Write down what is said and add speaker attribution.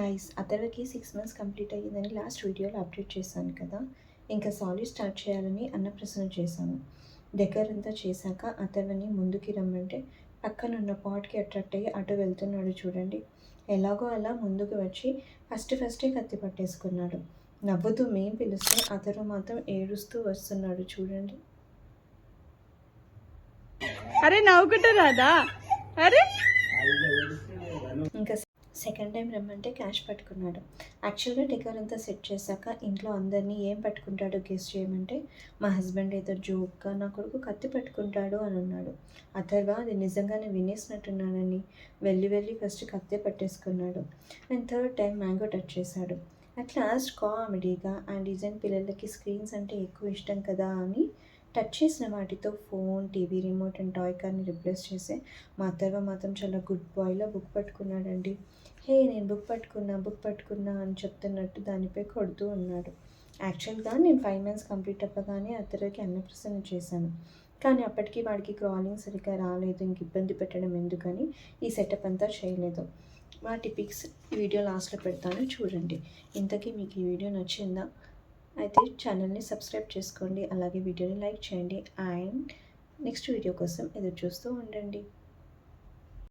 Speaker 1: Guys అతడికి six months complete అయ్యిందని last వీడియోలో అప్డేట్ చేశాను కదా. ఇంకా సాలిడ్ స్టార్ట్ చేయాలని అన్నప్రసన్న చేశాను. దగ్గరంతా చేశాక అతడిని ముందుకి రమ్మంటే పక్కన ఉన్న పాట్కి అట్రాక్ట్ అయ్యి అటు వెళ్తున్నాడు చూడండి. ఎలాగో అలా ముందుకు వచ్చి ఫస్ట్ ఫస్టే కత్తి పట్టేసుకున్నాడు. నవ్వుతూ మేం పిలిస్తే అతడు మాత్రం ఏడుస్తూ వస్తున్నాడు చూడండి.
Speaker 2: అరే నవ్వుకుంటా రాదా? అరే
Speaker 1: సెకండ్ టైం రమ్మంటే క్యాష్ పట్టుకున్నాడు. యాక్చువల్గా డెకర్ అంతా సెట్ చేశాక ఇంట్లో అందరినీ ఏం పట్టుకుంటాడో గెస్ చేయమంటే మా హస్బెండ్ ఏదో జోక్గా నా కొడుకు కత్తి పట్టుకుంటాడు అని అన్నాడు. అతర్వా అది నిజంగానే వినేసినట్టున్నానని వెళ్ళి వెళ్ళి ఫస్ట్ కత్తి పట్టేసుకున్నాడు. And third time mango touch చేశాడు. అట్ లాస్ట్ కామెడీగా అండ్ డిజైన్ పిల్లలకి స్క్రీన్స్ అంటే ఎక్కువ ఇష్టం కదా అని టచ్ చేసిన వాటితో phone TV remote and toy కార్ని రిప్లేస్ చేసి మా అత్తయ్య మాత్రం చాలా గుడ్ బాయ్లో బుక్ పట్టుకున్నాడండి. హే నేను బుక్ పట్టుకున్నా బుక్ పట్టుకున్నా అని చెప్తున్నట్టు దానిపై కొడుతూ ఉన్నాడు. యాక్చువల్గా నేను ఫైవ్ మంత్స్ కంప్లీట్ అవ్వగానే అత్తయ్యకి అన్నప్రసన్న చేశాను. కానీ అప్పటికి వాడికి క్రాలింగ్ సరిగ్గా రాలేదు ఇంక ఇబ్బంది పెట్టడం ఎందుకని ఈ సెటప్ అంతా చేయలేదు. వాటి పిక్స్ వీడియో లాస్ట్లో పెడతాను చూడండి. ఇంతకీ మీకు ఈ వీడియో నచ్చిందా? అయితే ఛానల్ని సబ్స్క్రైబ్ చేసుకోండి. అలాగే వీడియోని లైక్ చేయండి. అండ్ నెక్స్ట్ వీడియో కోసం ఎదురు చూస్తూ ఉండండి.